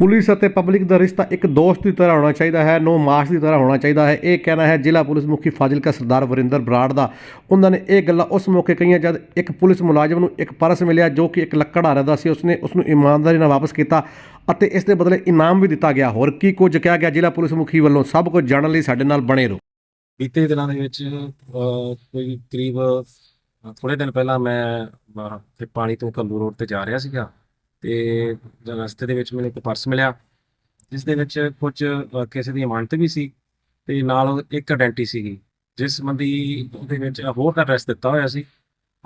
Police ਅਤੇ public ਦਾ ਰਿਸ਼ਤਾ ਇੱਕ ਦੋਸਤ ਦੀ ਤਰ੍ਹਾਂ ਹੋਣਾ ਚਾਹੀਦਾ ਹੈ, ਨੋ ਮਾਸ ਦੀ ਤਰ੍ਹਾਂ ਹੋਣਾ ਚਾਹੀਦਾ ਹੈ। ਇਹ ਕਹਿਣਾ ਹੈ, ਜ਼ਿਲ੍ਹਾ ਪੁਲਿਸ ਮੁਖੀ ਫਾਜ਼ਿਲਕਾ ਸਰਦਾਰ ਵਰਿੰਦਰ ਬਰਾੜ ਦਾ। ਉਹਨਾਂ ਨੇ ਇਹ ਗੱਲਾਂ ਉਸ ਮੌਕੇ ਕਹੀਆਂ ਜਦ ਇੱਕ ਪੁਲਿਸ ਮੁਲਾਜ਼ਮ ਨੂੰ ਇੱਕ ਪਰਸ ਮਿਲਿਆ ਜੋ ਕਿ ਇੱਕ ਲੱਕੜਹਾਰੇ ਦਾ ਸੀ, ਉਸਨੇ ਉਸ ਨੂੰ ਇਮਾਨਦਾਰੀ ਨਾਲ ਵਾਪਸ ਕੀਤਾ ਅਤੇ ਇਸ ਦੇ ਬਦਲੇ ਇਨਾਮ ਵੀ ਦਿੱਤਾ ਗਿਆ। ਹੋਰ ਕੀ ਕੁਝ ਕਿਹਾ ਗਿਆ? ਜ਼ਿਲ੍ਹਾ ਪੁਲਿਸ ਮੁਖੀ ਵੱਲੋਂ ਸਭ ਕੁਝ ਜਾਣਨ ਲਈ ਸਾਡੇ ਨਾਲ ਬਣੇ ਰਹੋ। ਬੀਤੇ ਦਿਨਾਂ ਦੇ ਵਿੱਚ ਕੋਈ ਕਰੀਬ ਥੋੜੇ ਦਿਨ ਪਹਿਲਾਂ ਮੈਂ ਪਾਣੀ ਤੋਂ ਕੱਲੂ ਰੋਡ ਤੇ ਜਾ ਰਿਹਾ ਸੀਗਾ। ਤੇ ਰਸਤੇ ਦੇ ਵਿੱਚ ਮੈਨੂੰ ਇੱਕ ਪਰਸ ਮਿਲਿਆ ਜਿਸ ਦੇ ਵਿੱਚ ਕੁਝ ਕਿਸੇ ਦੀ ਇਮਾਨਤ ਵੀ ਸੀ ਤੇ ਨਾਲ ਇੱਕ ਆਇਡੈਂਟੀ ਸੀਗੀ ਜਿਸ ਸੰਬੰਧੀ ਉਹਦੇ ਵਿੱਚ ਅਬੋਰ ਦਾ ਐਡਰੈਸ ਦਿੱਤਾ ਹੋਇਆ ਸੀ।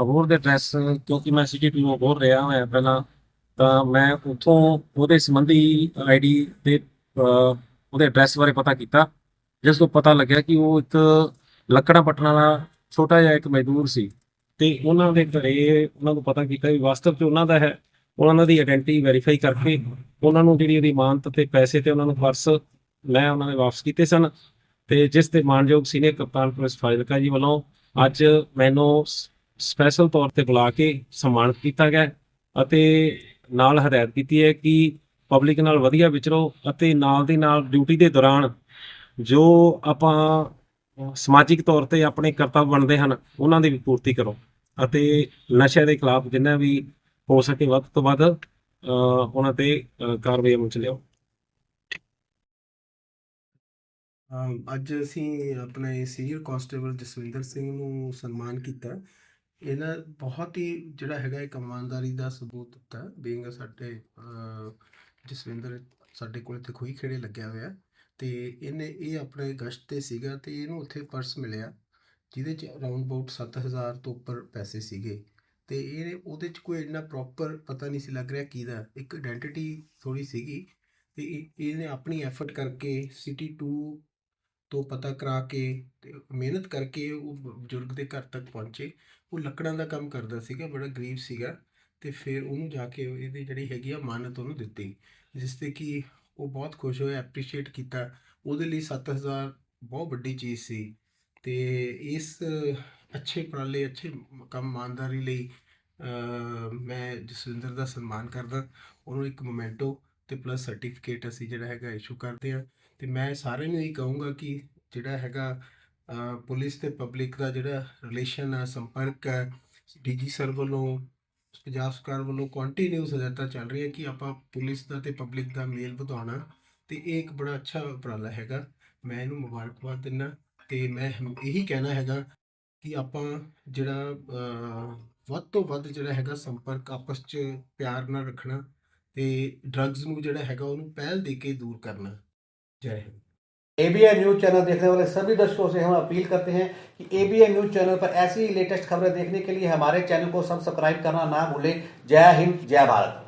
ਅਬੋਰ ਦੇ ਐਡਰੈਸ ਕਿਉਂਕਿ ਮੈਂ ਸਿਟੀ ਟੂ ਅਬੋਹਰ ਰਿਹਾ ਹੋਇਆ ਪਹਿਲਾਂ ਤਾਂ ਮੈਂ ਉੱਥੋਂ ਉਹਦੇ ਸੰਬੰਧੀ ਆਈਡੀ ਤੇ ਅਹ, ਉਹਦੇ ਐਡਰੈਸ ਬਾਰੇ ਪਤਾ ਕੀਤਾ ਜਿਸ ਤੋਂ ਪਤਾ ਲੱਗਿਆ ਕਿ ਉਹ ਇੱਕ ਲੱਕੜਾਂ ਪਟਣਾ ਵਾਲਾ ਛੋਟਾ ਜਿਹਾ ਇੱਕ ਮਜ਼ਦੂਰ ਸੀ। ਤੇ ਉਹਨਾਂ ਦੇ ਘਰੇ ਉਹਨਾਂ ਨੂੰ ਪਤਾ ਕੀਤਾ ਵੀ ਵਾਸਤਵ 'ਚ ਉਹਨਾਂ ਦਾ ਹੈ। ਉਹਨਾਂ ਦੀ ਆਇਡੈਂਟੀ ਵੈਰੀਫਾਈ ਕਰਕੇ ਉਹਨਾਂ ਨੂੰ ਜਿਹੜੀ ਉਹਦੀ ਮਾਨਤ ਤੇ ਪੈਸੇ ਤੇ ਉਹਨਾਂ ਨੂੰ ਪਰਸ ਲੈ ਉਹਨਾਂ ਨੇ ਵਾਪਸ ਕੀਤੇ ਸਨ ਤੇ ਜਿਸ ਤੇ ਮਾਨਯੋਗ ਸੀਨੀਅਰ ਕਪਤਾਨ ਪੁਲਿਸ ਫਾਜ਼ਿਲਕਾ ਜੀ ਵੱਲੋਂ ਅੱਜ ਮੈਨੂੰ ਸਪੈਸ਼ਲ ਤੌਰ ਤੇ ਬੁਲਾ ਕੇ ਸਨਮਾਨਿਤ ਕੀਤਾ ਗਿਆ ਅਤੇ ਨਾਲ ਹਦਾਇਤ ਕੀਤੀ ਹੈ ਕਿ ਪਬਲਿਕ ਨਾਲ ਵਧੀਆ ਵਿਚਰੋ ਅਤੇ ਨਾਲ ਦੀ ਨਾਲ ਡਿਊਟੀ ਦੇ ਦੌਰਾਨ ਜੋ ਆਪਾਂ ਸਮਾਜਿਕ ਤੌਰ ਤੇ ਆਪਣੇ ਕਰਤੱਵ ਬਣਦੇ ਹਨ, ਉਹਨਾਂ ਦੀ ਵੀ ਪੂਰਤੀ ਕਰੋ ਅਤੇ ਨਸ਼ੇ ਦੇ ਖਿਲਾਫ ਜਿੰਨਾ ਵੀ ਹੋ ਸਕੇ ਵੱਧ ਤੋਂ ਵੱਧ ਅਹ, ਉਹਨਾਂ ਤੇ ਕਾਰਵਾਈ ਅਮਲ ਚ ਲਿਆਓ। ਅੱਜ ਅਸੀਂ ਆਪਣੇ ਸੀਨੀਅਰ ਕਾਂਸਟੇਬਲ ਜਸਵਿੰਦਰ ਸਿੰਘ ਨੂੰ ਸਨਮਾਨ ਕੀਤਾ। ਇਹਨਾਂ ਬਹੁਤ ਹੀ ਜਿਹੜਾ ਹੈਗਾ ਇੱਕ ਇਮਾਨਦਾਰੀ ਦਾ ਸਬੂਤ ਦਿੱਤਾ ਬੀਇੰਗ ਸਾਡੇ ਜਸਵਿੰਦਰ ਸਾਡੇ ਕੋਲ ਇੱਥੇ ਖੂਹੀ ਖੇੜੇ ਲੱਗਿਆ ਹੋਇਆ। ਤੇ ਇਹਨੇ ਇਹ ਆਪਣੇ ਗਸ਼ਤ ਤੇ ਸੀਗਾ ਤੇ ਇਹਨੂੰ ਉੱਥੇ ਪਰਸ ਮਿਲਿਆ ਜਿਹਦੇ ਚ ਅਰਾਊਂਡ ਅਬਾਊਟ 7000 ਤੋਂ ਉੱਪਰ ਪੈਸੇ ਸੀਗੇ। ਤੇ ਇਹ ਉਹਦੇ ਚ ਕੋਈ ਇੰਨਾ ਪ੍ਰੋਪਰ ਪਤਾ ਨਹੀਂ ਸੀ ਲੱਗ ਰਿਹਾ ਕਿਹਦਾ, ਇੱਕ ਆਇਡੈਂਟੀਟੀ ਥੋੜੀ ਸੀਗੀ ਤੇ ਇਹ- ਇਹਨੇ ਆਪਣੀ ਐਫਰਟ ਕਰਕੇ ਸਿਟੀ 2 ਤੋਂ ਪਤਾ ਕਰਾ ਕੇ ਤੇ ਮਿਹਨਤ ਕਰਕੇ ਉਹ ਬਜ਼ੁਰਗ ਦੇ ਘਰ ਤੱਕ ਪਹੁੰਚੇ। ਉਹ ਲੱਕੜਾਂ ਦਾ ਕੰਮ ਕਰਦਾ ਸੀਗਾ, ਬੜਾ ਗਰੀਬ ਸੀਗਾ ਤੇ ਫਿਰ ਉਹਨੂੰ ਜਾ ਕੇ ਇਹਦੀ ਜਿਹੜੀ ਹੈਗੀ ਆ ਮਾਨਤ ਉਹਨੂੰ ਦਿੱਤੀ, ਜਿਸ ਤੇ ਕਿ ਉਹ ਬਹੁਤ ਖੁਸ਼ ਹੋਇਆ ਐਪਰੀਸ਼ੀਏਟ ਕੀਤਾ। ਉਹਦੇ ਲਈ 7000 ਬਹੁਤ ਵੱਡੀ ਚੀਜ਼ ਸੀ ਤੇ ਇਸ ਅੱਛੇ ਉਪਰਾਲੇ, ਅੱਛੇ ਕੰਮ ਇਮਾਨਦਾਰੀ ਲਈ ਮੈਂ ਜਸਵਿੰਦਰ ਦਾ ਸਨਮਾਨ ਕਰਦਾ। ਉਹਨੂੰ ਇੱਕ ਮੋਮੈਂਟੋ ਤੇ ਪਲੱਸ ਸਰਟੀਫਿਕੇਟ ਅਸੀਂ ਜਿਹੜਾ ਹੈਗਾ ਇਸ਼ੂ ਕਰਦੇ ਆ ਤੇ ਮੈਂ ਸਾਰਿਆਂ ਨੂੰ ਇਹ ਕਹੂੰਗਾ ਕਿ ਜਿਹੜਾ ਹੈਗਾ ਪੁਲਿਸ ਤੇ ਪਬਲਿਕ ਦਾ ਜਿਹੜਾ ਰਿਲੇਸ਼ਨ ਹੈ ਸੰਪਰਕ ਹੈ ਡੀਜੀ ਸਰ ਵੱਲੋਂ, ਪੰਜਾਬ ਸਰਕਾਰ ਵੱਲੋਂ ਕੰਟੀਨਿਊਸ ਹਦਾਇਤਾਂ ਚੱਲ ਰਹੀਆਂ ਕਿ ਆਪਾਂ ਪੁਲਿਸ ਦਾ ਤੇ ਪਬਲਿਕ ਦਾ ਮੇਲ ਵਧਾਉਣਾ ਤੇ ਇਹ ਇੱਕ ਬੜਾ ਅੱਛਾ ਉਪਰਾਲਾ ਹੈਗਾ। ਮੈਂ ਇਹਨੂੰ ਮੁਬਾਰਕਬਾਦ ਦਿੰਦਾ ਤੇ ਮੈਂ ਇਹੀ ਕਹਿਣਾ ਹੈਗਾ ਕਿ ਆਪਾਂ ਜਿਹੜਾ ਅ, ਵੱਧ ਤੋਂ ਵੱਧ ਜਿਹੜਾ ਹੈਗਾ ਸੰਪਰਕ ਆਪਸ 'ਚ ਪਿਆਰ ਨਾਲ ਰੱਖਣਾ ਤੇ ਡਰੱਗਸ ਨੂੰ ਜਿਹੜਾ ਹੈਗਾ ਉਹਨੂੰ ਪਹਿਲ ਦੇ ਕੇ ਦੂਰ ਕਰਨਾ ਜੈ ਹਿੰਦ एबीएन न्यूज चैनल देखने वाले सभी दर्शकों से हम अपील करते हैं कि एबीएन न्यूज चैनल पर ऐसी ही लेटेस्ट खबरें देखने के लिए हमारे चैनल को सब्सक्राइब करना ना भूलें जय हिंद जय भारत